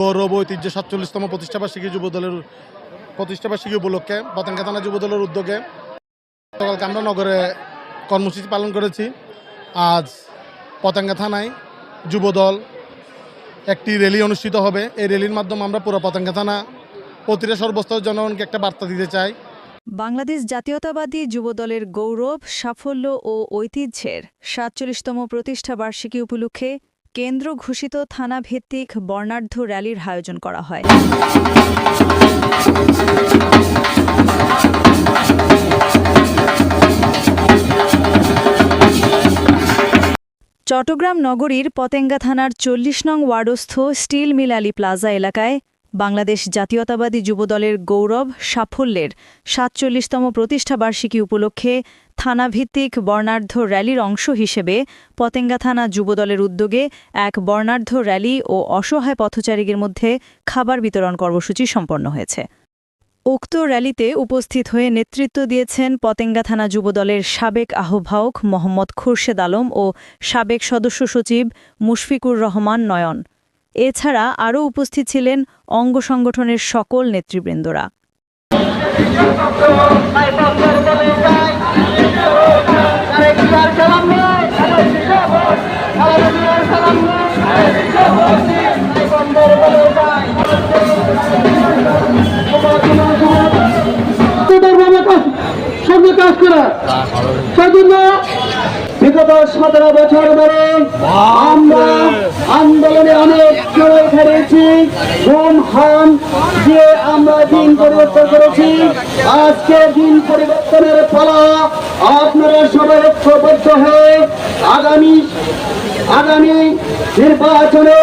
গৌরব ঐতিহ্য সাতচল্লিশতম প্রতিষ্ঠাবার্ষিকী যুব দলের প্রতিষ্ঠাবার্ষিকী উপলক্ষে পতেঙ্গা থানা যুব দলের উদ্যোগে গতকালকে আমরা নগরে কর্মসূচি পালন করেছি। আজ পতেঙ্গা থানায় যুব দল একটি র্যালি অনুষ্ঠিত হবে। এই র্যালির মাধ্যমে আমরা পুরো পতেঙ্গা থানা প্রতিটা সর্বস্তর জনগণকে একটা বার্তা দিতে চাই। বাংলাদেশ জাতীয়তাবাদী যুবদলের গৌরব, সাফল্য ও ঐতিহ্যের সাতচল্লিশতম প্রতিষ্ঠা বার্ষিকী উপলক্ষে কেন্দ্র ঘোষিত থানা ভিত্তিক বর্ণাঢ্য র্যালির আয়োজন করা হয়। চট্টগ্রাম নগরীর পতেঙ্গা থানার চল্লিশ নং ওয়ার্ডস্থ স্টিল মিলালি প্লাজা এলাকায় বাংলাদেশ জাতীয়তাবাদী যুবদলের গৌরব সাফল্যের সাতচল্লিশতম প্রতিষ্ঠাবার্ষিকী উপলক্ষে থানাভিত্তিক বর্ণাঢ্য র্যালির অংশ হিসেবে পতেঙ্গা থানা যুবদলের উদ্যোগে এক বর্ণাঢ্য র্যালি ও অসহায় পথচারীদের মধ্যে খাবার বিতরণ কর্মসূচি সম্পন্ন হয়েছে। উক্ত র্যালিতে উপস্থিত হয়ে নেতৃত্ব দিয়েছেন পতেঙ্গা থানা যুবদলের সাবেক আহ্বায়ক মোহাম্মদ খুরশেদ আলম ও সাবেক সদস্য সচিব মুশফিকুর রহমান নয়ন। এছাড়া আরও উপস্থিত ছিলেন অঙ্গ সংগঠনের সকল নেতৃবৃন্দরা। কাজ করা। বিগত সতেরো বছর ধরে আমরা আন্দোলনে অনেক সময় হারিয়েছি ঘুম হাম দিয়ে আমরা দিন পরিবর্তন করেছি। আজকে দিন পরিবর্তনের পালা আপনারা সবাই ঐক্যবদ্ধ হয়ে আগামী আগামী নির্বাচনে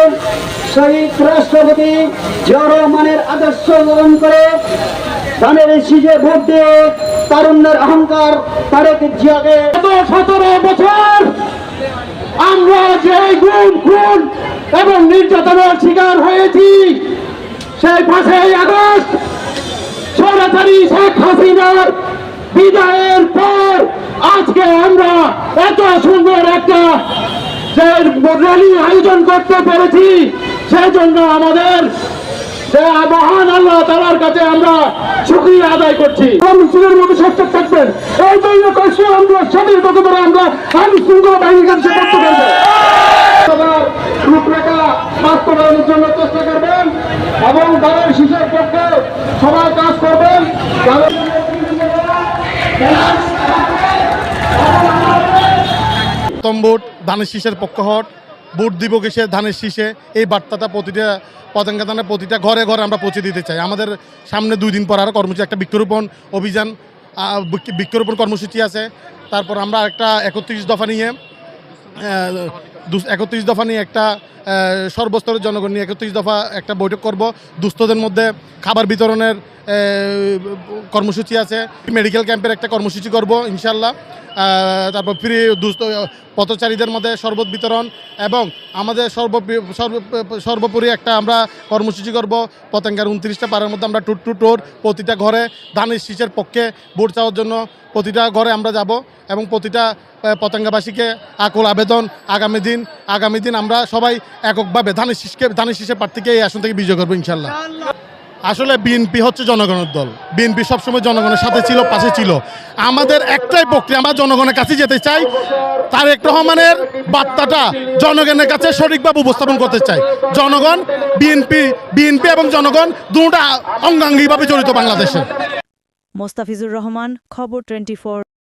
শহীদ রাষ্ট্রপতি জিয়া রহমানের আদর্শ গ্রহণ করে ধানের শীষে ভোট দিয়ে তারুণ্যের অহংকার তারেক জিয়াকে সতেরো বছর আমরা যে গুণ, খুন এবং নির্যাতনের শিকার হয়েছি, সেই পাঁচই আগস্ট সরাসরি শেখ হাসিনার বিদায়ের পর আজকে আমরা এত সুন্দর একটা যে র্যালি আয়োজন করতে পেরেছি, সেই জন্য আমাদের মহান আল্লাহ তালার কাছে আমরা শুক্রিয়া আদায় করছি। মিছিলের মধ্যে সচ্চর থাকবেন। এই জন্য কষ্ট আমরা স্বাধীন তত করে আমরা আইন শৃঙ্খলা বাহিনীর কাছে করতে পারব রূপরেখা বাস্তবায়নের জন্য চেষ্টা করবেন এবং দলের শিশুর পক্ষে সবাই কাজ করবেন। প্রথম ভোট ধানের শীষের পক্ষ হট ভোট দিব কিসে? ধানের শীষে। এই বার্তাটা প্রতিটা, পতেঙ্গা প্রতিটা ঘরে ঘরে আমরা পৌঁছে দিতে চাই। আমাদের সামনে দুই দিন পর আরও কর্মসূচি, একটা বৃক্ষরোপণ অভিযান বৃক্ষরোপণ কর্মসূচি আছে। তারপর আমরা একটা একত্রিশ দফা নিয়ে একত্রিশ দফা নিয়ে একটা সর্বস্তরের জনগণ নিয়ে একত্রিশ দফা একটা বৈঠক করব। দুস্থদের মধ্যে খাবার বিতরণের কর্মসূচি আছে। মেডিকেল ক্যাম্পের একটা কর্মসূচি করব ইনশাল্লাহ তারপর ফ্রি দুস্থ, পথচারীদের মধ্যে শরবত বিতরণ এবং আমাদের সর্ব- সর্বোপরি একটা আমরা কর্মসূচি করব। পতেঙ্গার উনত্রিশটা পাড়ার মধ্যে আমরা টুট টু টোর প্রতিটা ঘরে ধানের শীষের পক্ষে ভোট চাওয়ার জন্য প্রতিটা ঘরে আমরা যাব এবং প্রতিটা পতেঙ্গাবাসীকে আকুল আবেদন। আগামী দিন আগামী দিন আমরা সবাই এককভাবে ধানের শীষকে ধানের শীষের প্রার্থীকে এই আসন থেকে বিজয় করব ইনশাল্লাহ। আসলে বিএনপি হচ্ছে জনগণের দল। বিএনপি সবসময় জনগণের সাথে ছিল, পাশে ছিল। আমাদের একটাই প্রক্রিয়া, আমরা জনগণের কাছে যেতে চাই। তারেক রহমানের বার্তাটা জনগণের কাছে সঠিকভাবে উপস্থাপন করতে চাই। জনগণ বিএনপি বিএনপি এবং জনগণ দুটা অঙ্গাঙ্গিভাবে জড়িত বাংলাদেশে। মোস্তাফিজুর রহমান, খবর টোয়েন্টি